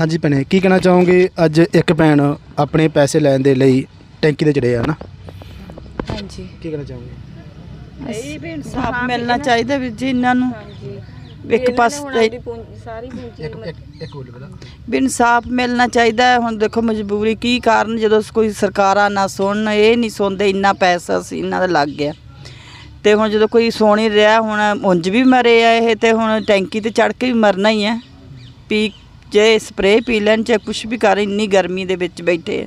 ਹਾਂਜੀ ਭੈਣੇ ਕੀ ਕਹਿਣਾ ਚਾਹੋਗੇ? ਅੱਜ ਇੱਕ ਭੈਣ ਆਪਣੇ ਪੈਸੇ ਲੈਣ ਦੇ ਲਈ ਟੈਂਕੀ ਤੇ ਚੜੇ ਆ ਨਾ। ਹਾਂਜੀ। ਕੀ ਕਹਿਣਾ ਚਾਹੋਗੇ? ਇਹ ਵੀ ਸਾਫ਼ ਮਿਲਣਾ ਚਾਹੀਦਾ ਵੀ ਜੀ ਇਹਨਾਂ ਨੂੰ। ਇੱਕ ਪਾਸੇ ਸਾਰੀ ਪੂੰਜੀ ਇੱਕ ਇੱਕ ਇੱਕ ਬੋਲ ਬਲਾ ਵੀ ਇਨਸਾਫ ਮਿਲਣਾ ਚਾਹੀਦਾ ਹੈ। ਹੁਣ ਦੇਖੋ ਮਜਬੂਰੀ ਕੀ ਕਾਰਨ ਜਦੋਂ ਕੋਈ ਸਰਕਾਰਾਂ ਨਾ ਸੁਣਨ ਇਹ ਨਹੀਂ ਸੁਣਦੇ ਇੰਨਾ ਪੈਸਾ ਸੀ ਇਹਨਾਂ ਦਾ ਲੱਗ ਗਿਆ। ਤੇ ਹੁਣ ਜਦੋਂ ਕੋਈ ਸੁਣ ਹੀ ਰਿਹਾ ਹੁਣ ਉਂਝ ਵੀ ਮਰੇ ਆ ਇਹ ਤੇ ਹੁਣ ਟੈਂਕੀ ਤੇ ਚੜ ਕੇ ਵੀ ਮਰਨਾ ਹੀ ਹੈ। ਪੀ ਜੇ ਸਪਰੇਅ ਪੀ ਲੈਣ ਚਾਹੇ ਕੁਝ ਵੀ ਕਰ ਇੰਨੀ ਗਰਮੀ ਦੇ ਵਿੱਚ ਬੈਠੇ ਆ।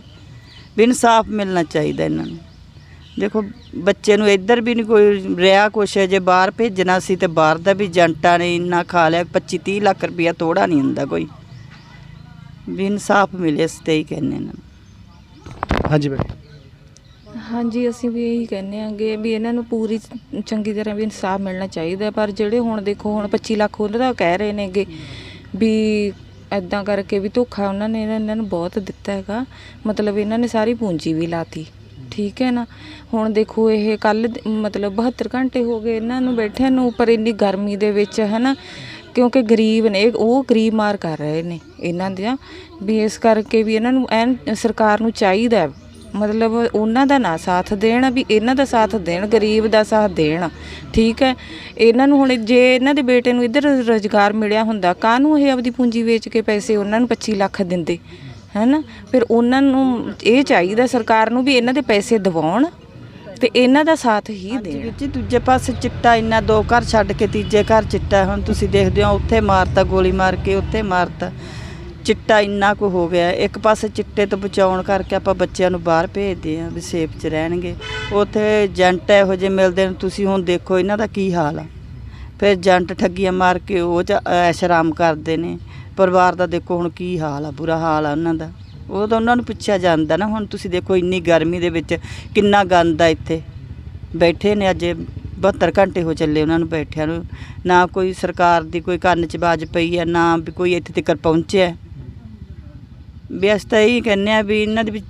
ਵੀ ਇਨਸਾਫ ਮਿਲਣਾ ਚਾਹੀਦਾ ਇਹਨਾਂ ਨੂੰ। ਦੇਖੋ ਬੱਚੇ ਨੂੰ ਇੱਧਰ ਵੀ ਨਹੀਂ ਕੋਈ ਰਿਹਾ ਕੁਛ ਜੇ ਬਾਹਰ ਭੇਜਣਾ ਸੀ ਤੇ ਬਾਹਰ ਦਾ ਵੀ ਏਜੰਟਾਂ ਨੇ ਇੰਨਾ ਖਾ ਲਿਆ 25 30 ਲੱਖ ਰੁਪਇਆ ਥੋੜਾ ਨਹੀਂ ਹੁੰਦਾ ਕੋਈ। ਵੀ ਇਨਸਾਫ ਮਿਲੇ ਇਸ ਤੇ ਹੀ ਕਹਿੰਦੇ ਨੇ। ਹਾਂਜੀ ਭੈਣੇ ਹਾਂਜੀ ਅਸੀਂ ਵੀ ਇਹੀ ਕਹਿੰਦੇ ਆਂਗੇ ਵੀ ਇਹਨਾਂ ਨੂੰ ਪੂਰੀ ਚੰਗੀ ਤਰ੍ਹਾਂ ਵੀ ਇਨਸਾਫ ਮਿਲਣਾ ਚਾਹੀਦਾ ਹੈ। ਪਰ ਜਿਹੜੇ ਹੁਣ ਦੇਖੋ ਹੁਣ 25 ਲੱਖ ਉਹਨਾਂ ਦਾ ਕਹਿ ਰਹੇ ਨੇਗੇ ਵੀ ਐਦਾਂ ਕਰਕੇ ਵੀ ਧੋਖਾ ਉਹਨਾਂ ਨੇ ਇਹਨਾਂ ਨੂੰ ਬਹੁਤ ਦਿੱਤਾ ਹੈਗਾ। ਮਤਲਬ ਇਹਨਾਂ ਨੇ ਸਾਰੀ ਪੂੰਜੀ ਵੀ ਲਾਤੀ। ਠੀਕ ਹੈ ਨਾ? ਹੁਣ ਦੇਖੋ ਇਹ ਕੱਲ ਮਤਲਬ 72 ਘੰਟੇ ਹੋ ਗਏ ਇਹਨਾਂ ਨੂੰ ਬੈਠਿਆਂ ਨੂੰ ਉੱਪਰ ਇੰਨੀ ਗਰਮੀ ਦੇ ਵਿੱਚ ਹੈ ਨਾ, ਕਿਉਂਕਿ ਗਰੀਬ ਨੇ ਉਹ ਗਰੀਬ ਮਾਰ ਕਰ ਰਹੇ ਨੇ ਇਹਨਾਂ ਦੀਆਂ। ਵੀ ਇਸ ਕਰਕੇ ਵੀ ਇਹਨਾਂ ਨੂੰ ਐਨ ਸਰਕਾਰ ਨੂੰ ਚਾਹੀਦਾ ਮਤਲਬ ਉਹਨਾਂ ਦਾ ਨਾ ਸਾਥ ਦੇਣ ਵੀ ਇਹਨਾਂ ਦਾ ਸਾਥ ਦੇਣ ਗਰੀਬ ਦਾ ਸਾਥ ਦੇਣ। ਠੀਕ ਹੈ? ਇਹਨਾਂ ਨੂੰ ਹੁਣ ਜੇ ਇਹਨਾਂ ਦੇ ਬੇਟੇ ਨੂੰ ਇੱਧਰ ਰੋਜ਼ਗਾਰ ਮਿਲਿਆ ਹੁੰਦਾ ਕਾਹਨੂੰ ਇਹ ਆਪਦੀ ਪੂੰਜੀ ਵੇਚ ਕੇ ਪੈਸੇ ਉਹਨਾਂ ਨੂੰ 25 ਲੱਖ ਦਿੰਦੇ? ਹੈਨਾ? ਫਿਰ ਉਹਨਾਂ ਨੂੰ ਇਹ ਚਾਹੀਦਾ ਸਰਕਾਰ ਨੂੰ ਵੀ ਇਹਨਾਂ ਦੇ ਪੈਸੇ ਦਿਵਾਉਣ ਤੇ ਇਹਨਾਂ ਦਾ ਸਾਥ ਹੀ ਦੇਣ। ਵਿੱਚ ਦੂਜੇ ਪਾਸੇ ਚਿੱਟਾ ਇੰਨਾ ਦੋ ਘਰ ਛੱਡ ਕੇ ਤੀਜੇ ਘਰ ਚਿੱਟਾ ਹੁਣ ਤੁਸੀਂ ਦੇਖਦੇ ਹੋ ਉੱਥੇ ਮਾਰਤਾ ਗੋਲੀ ਮਾਰ ਕੇ ਉੱਥੇ ਮਾਰਤਾ। ਚਿੱਟਾ ਇੰਨਾ ਕੁ ਹੋ ਗਿਆ ਇੱਕ ਪਾਸੇ ਚਿੱਟੇ ਤੋਂ ਬਚਾਉਣ ਕਰਕੇ ਆਪਾਂ ਬੱਚਿਆਂ ਨੂੰ ਬਾਹਰ ਭੇਜਦੇ ਆਂ ਵੀ ਸੇਫ 'ਚ ਰਹਿਣਗੇ। ਉੱਥੇ ਏਜੰਟ ਇਹੋ ਜਿਹੇ ਮਿਲਦੇ ਨੇ, ਤੁਸੀਂ ਹੁਣ ਦੇਖੋ ਇਹਨਾਂ ਦਾ ਕੀ ਹਾਲ ਆ। ਫਿਰ ਏਜੰਟ ਠੱਗੀਆਂ ਮਾਰ ਕੇ ਉਹ ਚ ਐਸ਼ਰਾਮ ਕਰਦੇ ਨੇ। ਪਰਿਵਾਰ ਦਾ ਦੇਖੋ ਹੁਣ ਕੀ ਹਾਲ ਆ, ਬੁਰਾ ਹਾਲ ਆ ਉਹਨਾਂ ਦਾ। ਉਹ ਤਾਂ ਉਹਨਾਂ ਨੂੰ ਪੁੱਛਿਆ ਜਾਂਦਾ ਨਾ, ਹੁਣ ਤੁਸੀਂ ਦੇਖੋ ਇੰਨੀ ਗਰਮੀ ਦੇ ਵਿੱਚ ਕਿੰਨਾ ਗੰਦ ਆ ਇੱਥੇ। ਬੈਠੇ ਨੇ ਅੱਜ 72 ਘੰਟੇ ਹੋ ਚੱਲੇ ਉਹਨਾਂ ਨੂੰ ਬੈਠਿਆਂ ਨੂੰ। ਨਾ ਕੋਈ ਸਰਕਾਰ ਦੀ ਕੋਈ ਕੰਨ 'ਚ ਬਾਜ ਪਈ ਹੈ, ਨਾ ਵੀ ਕੋਈ ਇੱਥੇ ਤੱਕ ਪਹੁੰਚਿਆ ਵੀ ਅਸੀਂ ਤਾਂ ਇਹੀ ਕਹਿੰਦੇ ਆ ਵੀ ਇਹਨਾਂ ਦੇ ਵੀ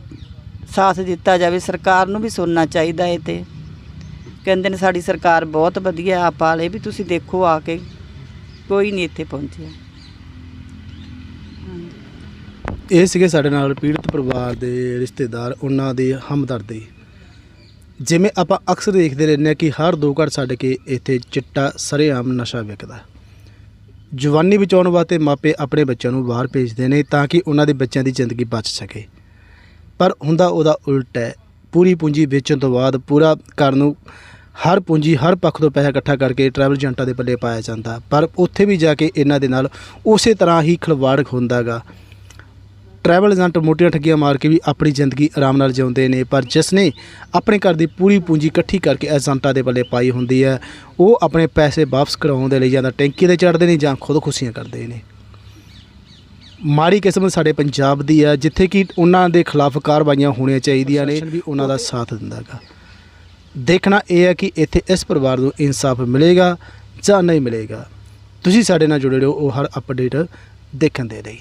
ਸਾਥ ਦਿੱਤਾ ਜਾਵੇ, ਸਰਕਾਰ ਨੂੰ ਵੀ ਸੁਣਨਾ ਚਾਹੀਦਾ ਇਹ ਤੇ। ਕਹਿੰਦੇ ਨੇ ਸਾਡੀ ਸਰਕਾਰ ਬਹੁਤ ਵਧੀਆ, ਆਪ ਵਾਲੇ ਵੀ ਤੁਸੀਂ ਦੇਖੋ ਆ ਕੇ, ਕੋਈ ਨਹੀਂ ਇੱਥੇ ਪਹੁੰਚਿਆ। ਇਹ ਸੀਗੇ ਸਾਡੇ ਨਾਲ ਪੀੜਤ ਪਰਿਵਾਰ ਦੇ ਰਿਸ਼ਤੇਦਾਰ, ਉਹਨਾਂ ਦੇ ਹਮਦਰਦੀ। ਜਿਵੇਂ ਆਪਾਂ ਅਕਸਰ ਦੇਖਦੇ ਰਹਿੰਦੇ ਹਾਂ ਕਿ ਹਰ ਦੋ ਘਰ ਛੱਡ ਕੇ ਇੱਥੇ ਚਿੱਟਾ, ਸਰੇਆਮ ਨਸ਼ਾ ਵਿਕਦਾ। ਜਵਾਨੀ ਬਚਾਉਣ ਵਾਸਤੇ ਮਾਪੇ ਆਪਣੇ ਬੱਚਿਆਂ ਨੂੰ ਬਾਹਰ ਭੇਜਦੇ ਨੇ ਤਾਂ ਕਿ ਉਹਨਾਂ ਦੇ ਬੱਚਿਆਂ ਦੀ ਜ਼ਿੰਦਗੀ ਬਚ ਸਕੇ। ਪਰ ਹੁੰਦਾ ਉਹਦਾ ਉਲਟ ਹੈ। ਪੂਰੀ ਪੂੰਜੀ ਵੇਚਣ ਤੋਂ ਬਾਅਦ ਪੂਰਾ ਘਰ ਨੂੰ ਹਰ ਪੂੰਜੀ, ਹਰ ਪੱਖ ਤੋਂ ਪੈਸਾ ਇਕੱਠਾ ਕਰਕੇ ਟਰੈਵਲ ਏਜੰਟਾਂ ਦੇ ਪੱਲੇ ਪਾਇਆ ਜਾਂਦਾ। ਪਰ ਉੱਥੇ ਵੀ ਜਾ ਕੇ ਇਹਨਾਂ ਦੇ ਨਾਲ ਉਸੇ ਤਰ੍ਹਾਂ ਹੀ ਖਿਲਵਾੜ ਹੁੰਦਾਗਾ ਟਰੈਵਲ ਏਜੰਟ ਮੋਟੀਆਂ ਠੱਗੀਆਂ ਮਾਰ ਕੇ ਵੀ ਆਪਣੀ ਜ਼ਿੰਦਗੀ ਆਰਾਮ ਨਾਲ ਜਿਉਂਦੇ ਨੇ ਪਰ ਜਿਸ ਨੇ ਆਪਣੇ ਘਰ ਦੀ ਪੂਰੀ ਪੂੰਜੀ ਇਕੱਠੀ ਕਰਕੇ ਏਜੰਟਾਂ ਦੇ ਪੱਲੇ ਪਾਈ ਹੁੰਦੀ ਹੈ ਉਹ ਆਪਣੇ ਪੈਸੇ ਵਾਪਸ ਕਰਾਉਣ ਦੇ ਲਈ ਜਾਂ ਤਾਂ ਟੈਂਕੀ ਤੇ ਚੜ੍ਹਦੇ ਨੇ ਜਾਂ ਖੁਦਕੁਸ਼ੀਆਂ ਕਰਦੇ ਨੇ। ਮਾੜੀ ਕਿਸਮਤ ਸਾਡੇ ਪੰਜਾਬ ਦੀ ਹੈ ਜਿੱਥੇ ਕਿ ਉਹਨਾਂ ਦੇ ਖਿਲਾਫ ਕਾਰਵਾਈਆਂ ਹੋਣੀਆਂ ਚਾਹੀਦੀਆਂ ਨੇ ਵੀ ਉਹਨਾਂ ਦਾ ਸਾਥ ਦਿੰਦਾਗਾ। ਦੇਖਣਾ ਇਹ ਹੈ ਕਿ ਇੱਥੇ ਇਸ ਪਰਿਵਾਰ ਨੂੰ ਇਨਸਾਫ ਮਿਲੇਗਾ ਜਾਂ ਨਹੀਂ ਮਿਲੇਗਾ। ਤੁਸੀਂ ਸਾਡੇ ਨਾਲ ਜੁੜੇ ਰਹੋ ਉਹ ਹਰ ਅਪਡੇਟ ਦੇਖਣ ਦੇ ਲਈ।